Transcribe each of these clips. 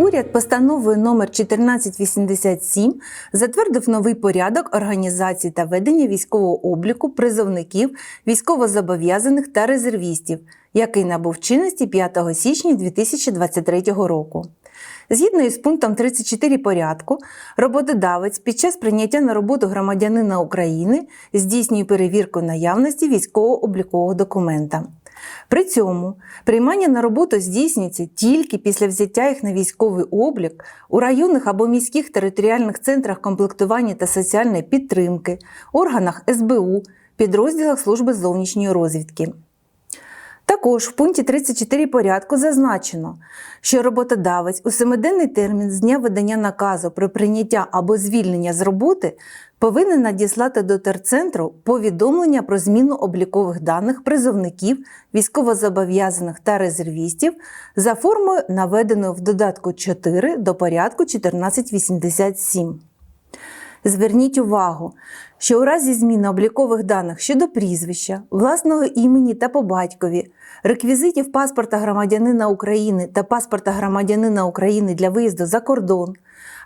Уряд постановою номер 1487 затвердив новий порядок організації та ведення військового обліку призовників, військовозобов'язаних та резервістів, який набув чинності 5 січня 2023 року. Згідно із пунктом 34 порядку, роботодавець під час прийняття на роботу громадянина України здійснює перевірку наявності військово-облікового документа. При цьому приймання на роботу здійснюється тільки після взяття їх на військовий облік у районних або міських територіальних центрах комплектування та соціальної підтримки, органах СБУ, підрозділах Служби зовнішньої розвідки. Також в пункті 34 порядку зазначено, що роботодавець у семиденний термін з дня видання наказу про прийняття або звільнення з роботи повинен надіслати до терцентру повідомлення про зміну облікових даних призовників, військовозобов'язаних та резервістів за формою, наведеною в додатку 4 до порядку 1487. Зверніть увагу, що у разі зміни облікових даних щодо прізвища, власного імені та по батькові, реквізитів паспорта громадянина України та паспорта громадянина України для виїзду за кордон,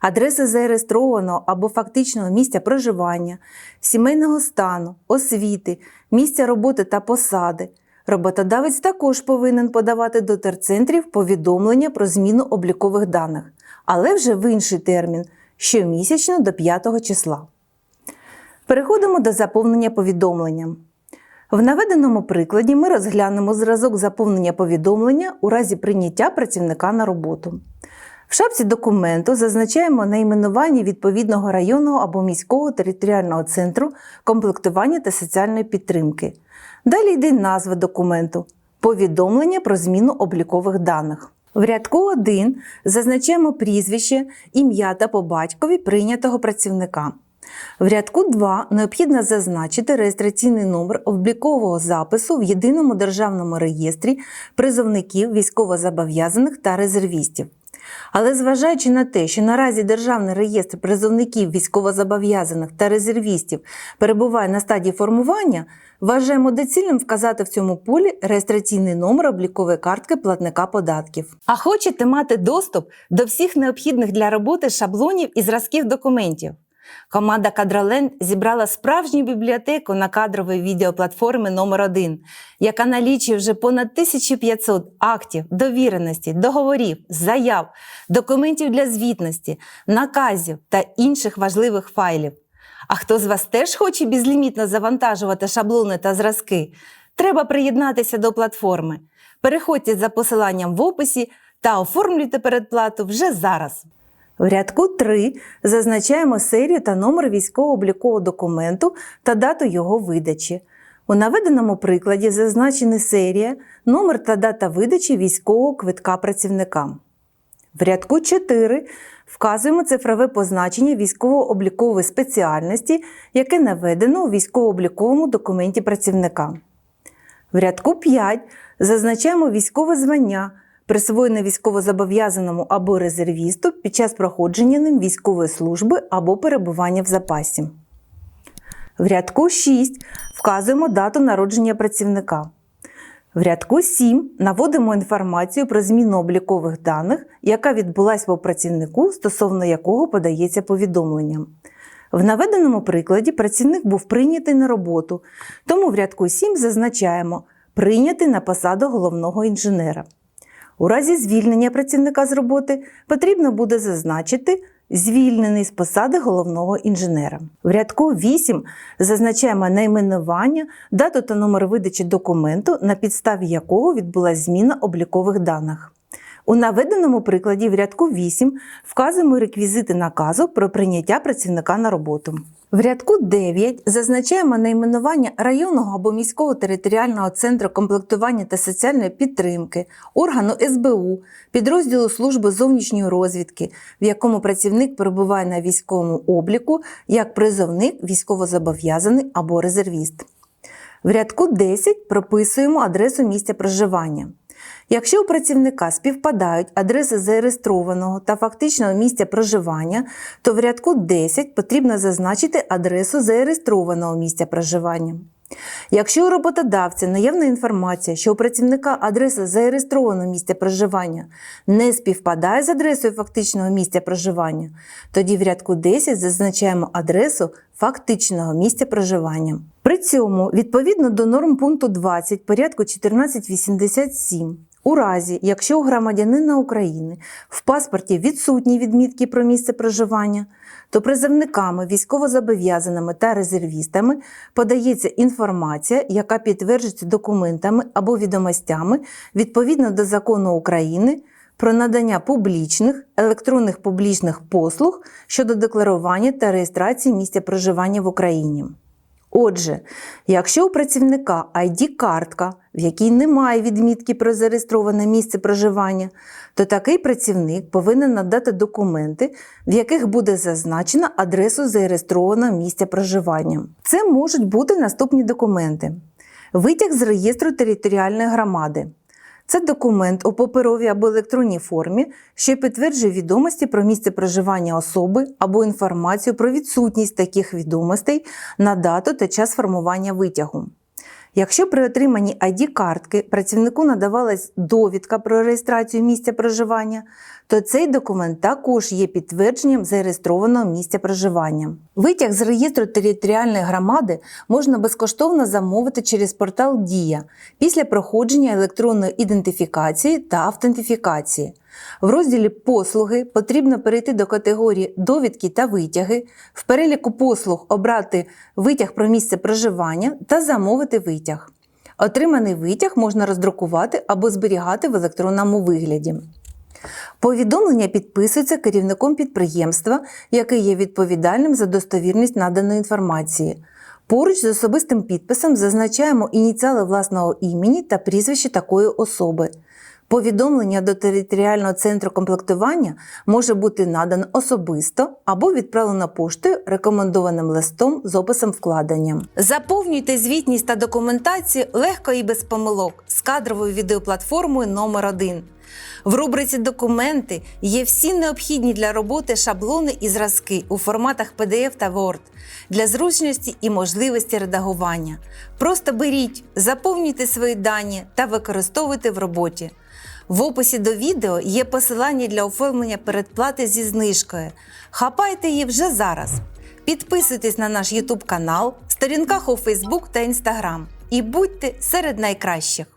адреси зареєстрованого або фактичного місця проживання, сімейного стану, освіти, місця роботи та посади. Роботодавець також повинен подавати до терцентрів повідомлення про зміну облікових даних, але вже в інший термін щомісячно до 5 числа. Переходимо до заповнення повідомленням. В наведеному прикладі ми розглянемо зразок заповнення повідомлення у разі прийняття працівника на роботу. В шапці документу зазначаємо найменування відповідного районного або міського територіального центру комплектування та соціальної підтримки. Далі йде назва документу повідомлення про зміну облікових даних. В рядку 1 зазначаємо прізвище, ім'я та по батькові прийнятого працівника. В рядку 2 необхідно зазначити реєстраційний номер облікового запису в єдиному державному реєстрі призовників військовозобов'язаних та резервістів. Але зважаючи на те, що наразі Державний реєстр призовників військовозобов'язаних та резервістів перебуває на стадії формування, вважаємо доцільним вказати в цьому полі реєстраційний номер облікової картки платника податків. А хочете мати доступ до всіх необхідних для роботи шаблонів і зразків документів? Команда Кадроленд зібрала справжню бібліотеку на кадровій відеоплатформі номер 1 яка налічує вже понад 1500 актів, довіреності, договорів, заяв, документів для звітності, наказів та інших важливих файлів. А хто з вас теж хоче безлімітно завантажувати шаблони та зразки? Треба приєднатися до платформи. Переходьте за посиланням в описі та оформлюйте передплату вже зараз. В рядку 3 зазначаємо серію та номер військово-облікового документу та дату його видачі. У наведеному прикладі зазначені серія, номер та дата видачі військового квитка працівникам. В рядку 4 вказуємо цифрове позначення військово-облікової спеціальності, яке наведено у військово-обліковому документі працівника. В рядку 5 зазначаємо військове звання, присвоєне військовозобов'язаному або резервісту під час проходження ним військової служби або перебування в запасі. В рядку 6 вказуємо дату народження працівника. В рядку 7 наводимо інформацію про зміну облікових даних, яка відбулася по працівнику, стосовно якого подається повідомлення. В наведеному прикладі працівник був прийнятий на роботу, тому в рядку 7 зазначаємо прийнятий на посаду головного інженера. У разі звільнення працівника з роботи потрібно буде зазначити звільнений з посади головного інженера. В рядку 8 зазначаємо найменування, дату та номер видачі документу, на підставі якого відбулася зміна облікових даних. У наведеному прикладі в рядку 8 вказуємо реквізити наказу про прийняття працівника на роботу. В рядку 9 зазначаємо найменування районного або міського територіального центру комплектування та соціальної підтримки, органу СБУ, підрозділу Служби зовнішньої розвідки, в якому працівник перебуває на військовому обліку як призовник, військовозобов'язаний або резервіст. В рядку 10 прописуємо адресу місця проживання. Якщо у працівника співпадають адреси зареєстрованого та фактичного місця проживання, то в рядку 10 потрібно зазначити адресу зареєстрованого місця проживання. Якщо у роботодавця наявна інформація, що у працівника адреса зареєстрованого місця проживання не співпадає з адресою фактичного місця проживання, тоді в рядку 10 зазначаємо адресу фактичного місця проживання. При цьому, відповідно до норм пункту 20 порядку 1487, у разі, якщо у громадянина України в паспорті відсутні відмітки про місце проживання, то призовниками, військовозобов'язаними та резервістами подається інформація, яка підтверджується документами або відомостями відповідно до закону України про надання публічних електронних публічних послуг щодо декларування та реєстрації місця проживання в Україні. Отже, якщо у працівника ID-картка, в якій немає відмітки про зареєстроване місце проживання, то такий працівник повинен надати документи, в яких буде зазначена адресу зареєстрованого місця проживання. Це можуть бути наступні документи: витяг з реєстру територіальної громади. Це документ у паперовій або електронній формі, що підтверджує відомості про місце проживання особи або інформацію про відсутність таких відомостей на дату та час формування витягу. Якщо при отриманні ID-картки працівнику надавалась довідка про реєстрацію місця проживання, то цей документ також є підтвердженням зареєстрованого місця проживання. Витяг з реєстру територіальної громади можна безкоштовно замовити через портал Дія після проходження електронної ідентифікації та автентифікації. В розділі Послуги потрібно перейти до категорії Довідки та витяги, в переліку послуг обрати витяг про місце проживання та замовити витяг. Отриманий витяг можна роздрукувати або зберігати в електронному вигляді. Повідомлення підписується керівником підприємства, який є відповідальним за достовірність наданої інформації. Поруч з особистим підписом зазначаємо ініціали власного імені та прізвище такої особи. Повідомлення до територіального центру комплектування може бути надано особисто або відправлено поштою рекомендованим листом з описом вкладення. Заповнюйте звітність та документацію легко і без помилок з кадровою відеоплатформою номер 1 В рубриці Документи є всі необхідні для роботи шаблони і зразки у форматах PDF та Word для зручності і можливості редагування. Просто беріть, заповнюйте свої дані та використовуйте в роботі. В описі до відео є посилання для оформлення передплати зі знижкою. Хапайте її вже зараз. Підписуйтесь на наш YouTube канал, сторінках у Facebook та Instagram і будьте серед найкращих.